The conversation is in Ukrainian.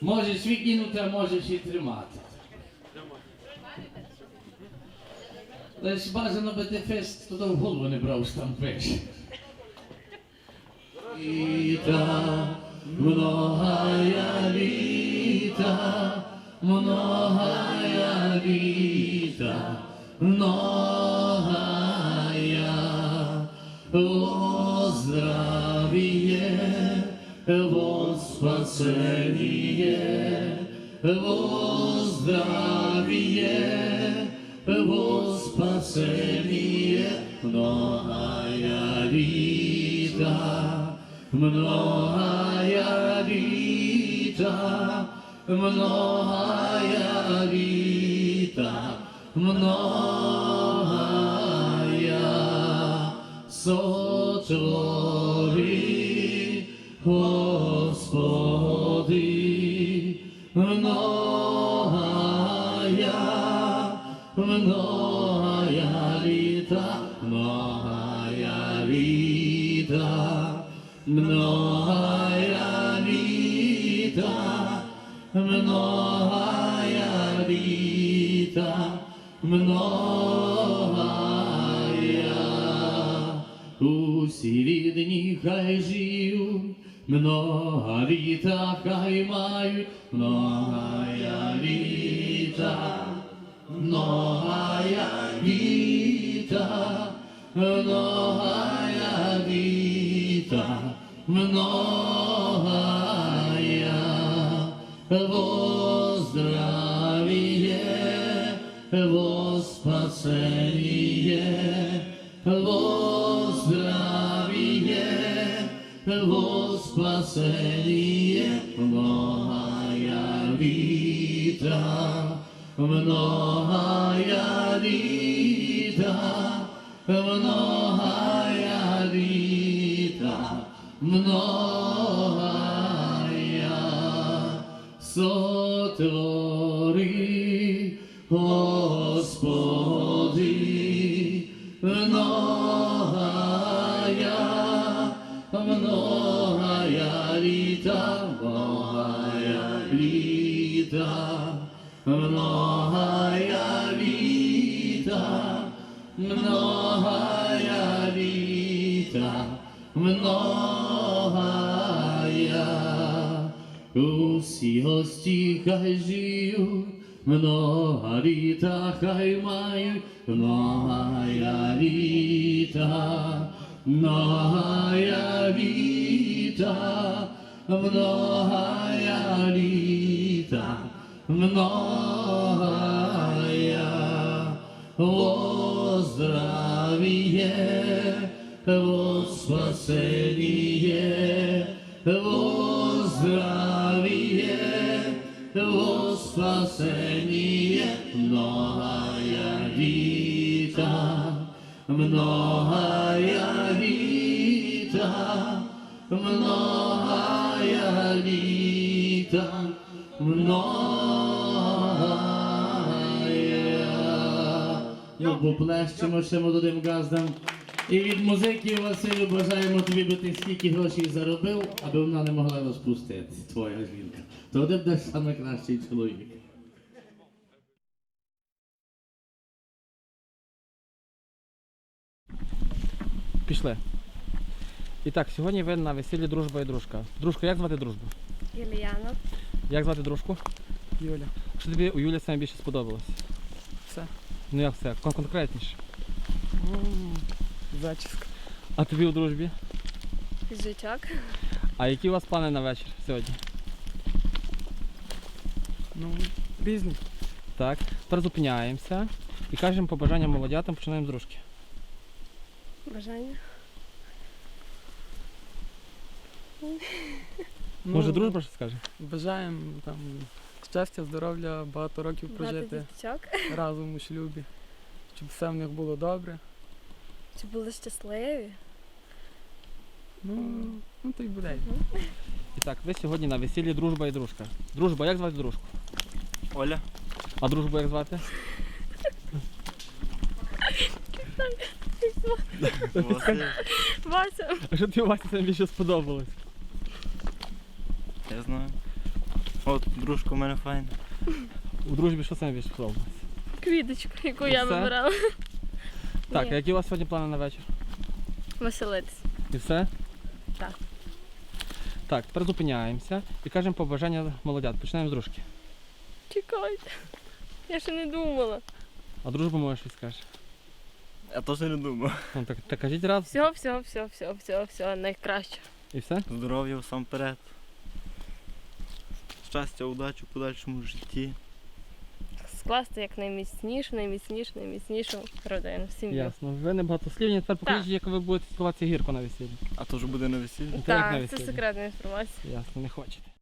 Можеш викинути, а можеш і тримати. Лиш бажано би ти фест туди в голову не брав, що там пише. Літа, многая літа, многая літа, многая, спасение, во здравие, во спасение, многая літа, многая літа, многая літа, многая сотвори, многая, літа, многая літа, многая літа, многая літа, многая. Усі рідні хай живуть, много літа хай мають, многая літа, многая літа, многая літа, многая во здравие, во спасение, во здравие, во спасение, многая літа, многая літа, многая літа, многая сотвори, Господи, многая, многая літа, многая літа, многая літа, многая літа, многая. Усі гості хай живуть, много літа хай мають, многая літа, многая літа, многая літа, многая во здравие, во спасение, во здравие, во спасение, многая літа, многая літа, многая літа, многая. Ну, поплещемо ще молодим газдам. І від музики Василю бажаємо тобі, би ти стільки грошей заробив, аби вона не могла розпустити, твоя жінка. То ти будеш саме кращий чоловік. Пішли. І так, сьогодні ви на весіллі дружба і дружка. Дружка, як звати дружбу? Юліана. Як звати дружку? Юля. Що тобі у Юлі саме більше сподобалось? Все. Ну як все? Кон- Конкретніше. М, Зачіска. А тобі у дружбі? Жичок. А які у вас плани на вечір сьогодні? Ну, різні. Так. Тепер зупиняємося і кажемо побажання молодятам, починаємо з дружки. Бажання. Ну, Може дружба щось скаже? Бажаємо там щастя, здоров'я, багато років Багато прожити діточок. разом у шлюбі. Щоб все в них було добре. Чи були щасливі? Ну, ну то й буде. І так, ви сьогодні на весіллі дружба і дружка. Дружба, як звати дружку? Оля. А дружбу як звати? Василь. Вася. А що тобі Вася саме більше сподобалось? Я знаю. От, дружка у мене файна. У дружбі що саме більше сподобалось? Квіточку, яку І я все? вибирала. Так, Ні. а які у вас сьогодні плани на вечір? Веселитись. І все? Так. Так, тепер зупиняємося і кажемо побажання молодят. Починаємо з дружки. Чекайте. Я ще не думала. А дружба може щось скаже. Я теж не думав. Ну, так, так кажіть раз Все, все, все, все, все, все, найкраще. і все. Здоров'я всамперед. Щастя, удачі в подальшому житті. Скласти як найміцнішу, найміцнішу, найміцнішу родину, сім'ю. Ясно. Ви не багатослівні, тепер покажіть, як ви будете цілуватися гірко на весіллі. А то вже буде на весіллі. Так, як на це весіллі? секретна інформація. Ясно, не хочете.